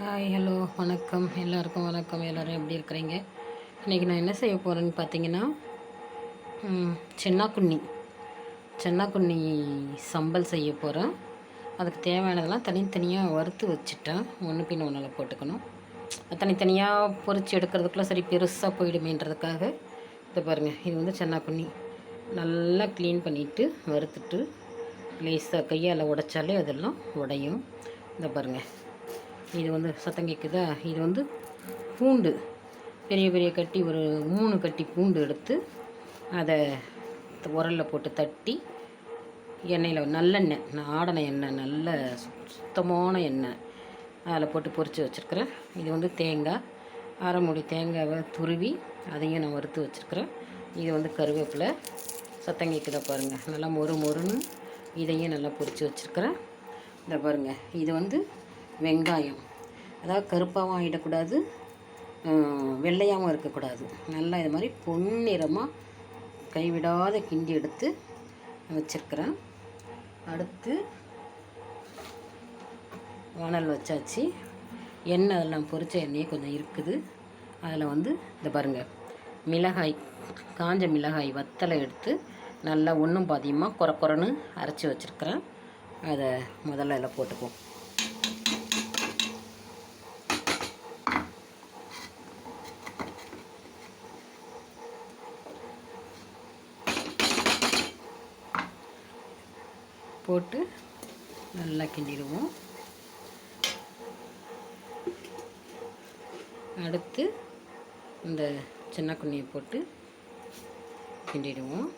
Hi hello வணக்கம். எல்லாருக்கும் வணக்கம். எல்லோரும் எப்படி இருக்கிறீங்க? இன்றைக்கி நான் என்ன செய்ய போகிறேன்னு பார்த்தீங்கன்னா ம், சென்னாக்குண்ணி. சென்னாக்குண்ணி சம்பல் செய்ய போகிறேன் அதுக்கு தேவையானதெல்லாம் தனித்தனியாக வறுத்து வச்சுட்டேன். ஒன்று பின் ஒன்றில் போட்டுக்கணும். தனித்தனியாக பொறிச்சு எடுக்கிறதுக்குள்ள சரி பெருசாக போயிடுமேன்றதுக்காக இதை பாருங்கள் இது வந்து சென்னாக்குண்ணி. நல்லா க்ளீன் பண்ணிவிட்டு வறுத்துட்டு லேசாக கையால் உடைச்சாலே அதெல்லாம் உடையும். இதை பாருங்கள் இது வந்து சத்தம் கேட்குதா இது வந்து பூண்டு. பெரிய பெரிய கட்டி ஒரு மூணு கட்டி பூண்டு எடுத்து அதை உரலில் போட்டு தட்டி எண்ணெயில் நல்லெண்ணெய் நான் ஆடின எண்ணெய் நல்ல சுத்- சுத்தமான எண்ணெய் அதில் போட்டு பொரித்து வச்சுருக்கிறேன். இது வந்து தேங்காய். அரை மூடி தேங்காவை துருவி அதையும் நான் வறுத்து வச்சுருக்கிறேன். இது வந்து கருவேப்பிலை. சத்தம் கேட்குதா பாருங்கள் நல்லா மொறு மொறுன்னு இதையும் நல்லா பொரித்து வச்சுருக்கிறேன். இந்த பாருங்கள் இது வந்து வெங்காயம். அதாவது கருப்பாகவும் ஆகிடக்கூடாது வெள்ளையாகவும் இருக்கக்கூடாது. நல்லா இது மாதிரி பொன்னிறமாக கைவிடாத கிண்டி எடுத்து வச்சுருக்கிறேன். அடுத்து வானல் வச்சாச்சு. எண்ணெய் அதெல்லாம் பொரித்த எண்ணெயே கொஞ்சம் இருக்குது. அதில் வந்து இந்த பாருங்கள் மிளகாய் காஞ்ச மிளகாய் வத்தலை எடுத்து நல்லா ஒன்றும் பாதியமாக குறை குறைன்னு அரைச்சி வச்சுருக்கிறேன். அதை முதல்ல அதில் போட்டுக்குவோம். போட்டு நல்லா கிண்டிடுவோம். அடுத்து இந்த சின்ன குண்ணியை போட்டு கிண்டிடுவோம்.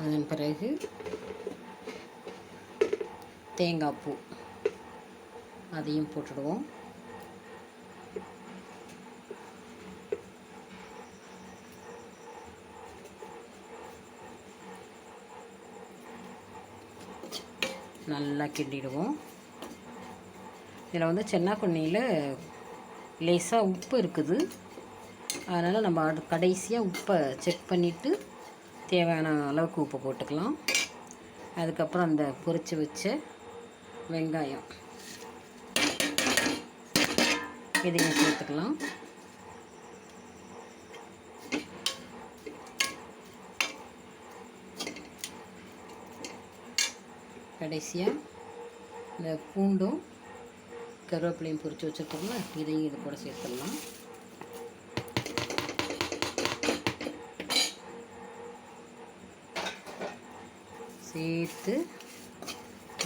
அதன் பிறகு தேங்காய் பூ அதையும் போட்டுடுவோம். நல்லா கிண்டிடுவோம். இதில் வந்து சென்னாக்குண்ணியில் லேசாக உப்பு இருக்குது. அதனால் நம்ம அடு கடைசியாக உப்பை செக் பண்ணிவிட்டு தேவையான அளவுக்கு உப்பு போட்டுக்கலாம். அதுக்கப்புறம் அந்த பொரித்து வச்ச வெங்காயம். இதையும் சேர்த்துக்கலாம். கடைசியாக இந்த பூண்டும் கருவேப்பிலையும் பொரித்து வச்சுருக்கோம்ல இதையும் இது கூட சேர்த்துடலாம். சேர்த்து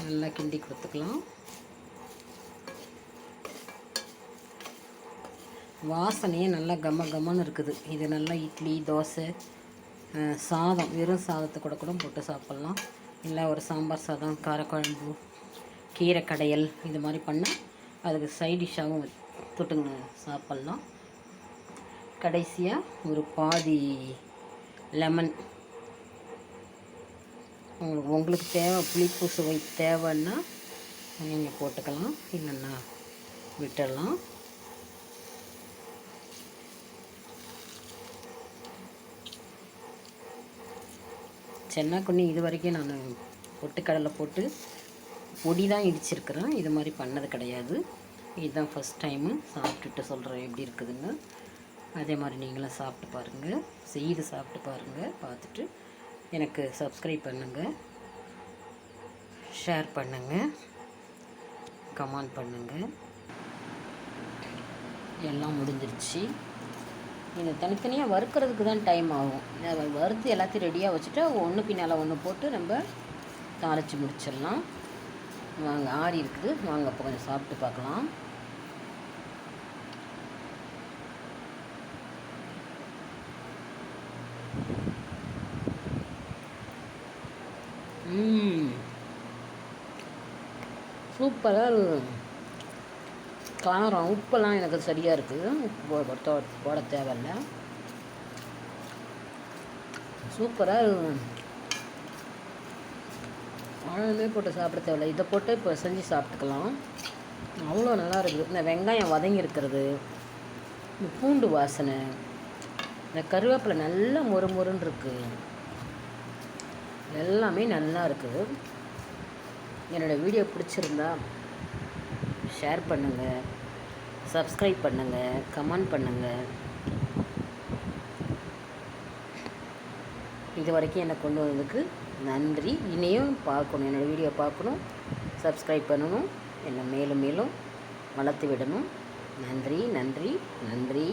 நல்லா கிண்டி கொடுத்துக்கலாம். வாசனையே நல்லா கம கமன்னு இருக்குது. இது நல்லா இட்லி தோசை சாதம் வெறும் சாதத்தை கூட கூட போட்டு சாப்பிட்லாம். இல்லை ஒரு சாம்பார் சாதம் காரக்குழம்பு கீரை கடையல் இது மாதிரி பண்ணால் அதுக்கு சைட் டிஷ்ஷாகவும் தொட்டுங்க சாப்பிட்லாம். கடைசியாக ஒரு பாதி லெமன் உங்களுக்கு உங்களுக்கு தேவை புளிப்பு சுவை தேவைன்னா நீங்கள் போட்டுக்கலாம். இல்லைன்னா விட்டுடலாம். சென்னாக்குண்ணி இது வரைக்கும் நான் பொட்டுக்கடலை போட்டு பொடி தான் இடிச்சிருக்கிறேன். இது மாதிரி பண்ணது கிடையாது. இதுதான் ஃபஸ்ட் டைமு சாப்பிட்டுட்டு சொல்கிறேன் எப்படி இருக்குதுங்க அதே மாதிரி நீங்களும் சாப்பிட்டு பாருங்கள் செய்து சாப்பிட்டு பாருங்கள் பார்த்துட்டு எனக்கு சப்ஸ்கிரைப் பண்ணுங்கள் ஷேர் பண்ணுங்கள் கமெண்ட் பண்ணுங்கள் எல்லாம் முடிஞ்சிருச்சு. இதை தனித்தனியாக வறுக்கிறதுக்கு தான் டைம் ஆகும். வறுத்து எல்லாத்தையும் ரெடியாக வச்சுட்டு ஒன்று பின்னால் ஒன்று போட்டு நம்ம தாளித்து முடிச்சிடலாம். வாங்க ஆறி இருக்குது. வாங்க அப்போ கொஞ்சம் சாப்பிட்டு பார்க்கலாம். சூப்பராக காரம் உப்பெல்லாம் எனக்கு சரியாக இருக்குது உப்பு போட போட தேவையில்ல. சூப்பராக ஆழமே போட்டு சாப்பிட தேவையில்ல. இதை போட்டு இப்போ செஞ்சு சாப்பிட்டுக்கலாம். அவ்வளோ நல்லா இருக்குது. இந்த வெங்காயம் வதங்கி இருக்கிறது இந்த பூண்டு வாசனை. இந்த கருவேப்பிலை நல்லா மொறு மொறுன்னு இருக்குது எல்லாமே நல்லா இருக்குது என்னோடய வீடியோ பிடிச்சிருந்தா ஷேர் பண்ணுங்கள் சப்ஸ்கிரைப் பண்ணுங்கள் கமெண்ட் பண்ணுங்கள் இது வரைக்கும் என்னை கொண்டு வந்ததுக்கு நன்றி. இனியும் பார்க்கணும் என்னோடய வீடியோ பார்க்கணும் சப்ஸ்கிரைப் பண்ணணும் என்னை மேலும் மேலும் வளர்த்து விடணும். நன்றி நன்றி நன்றி.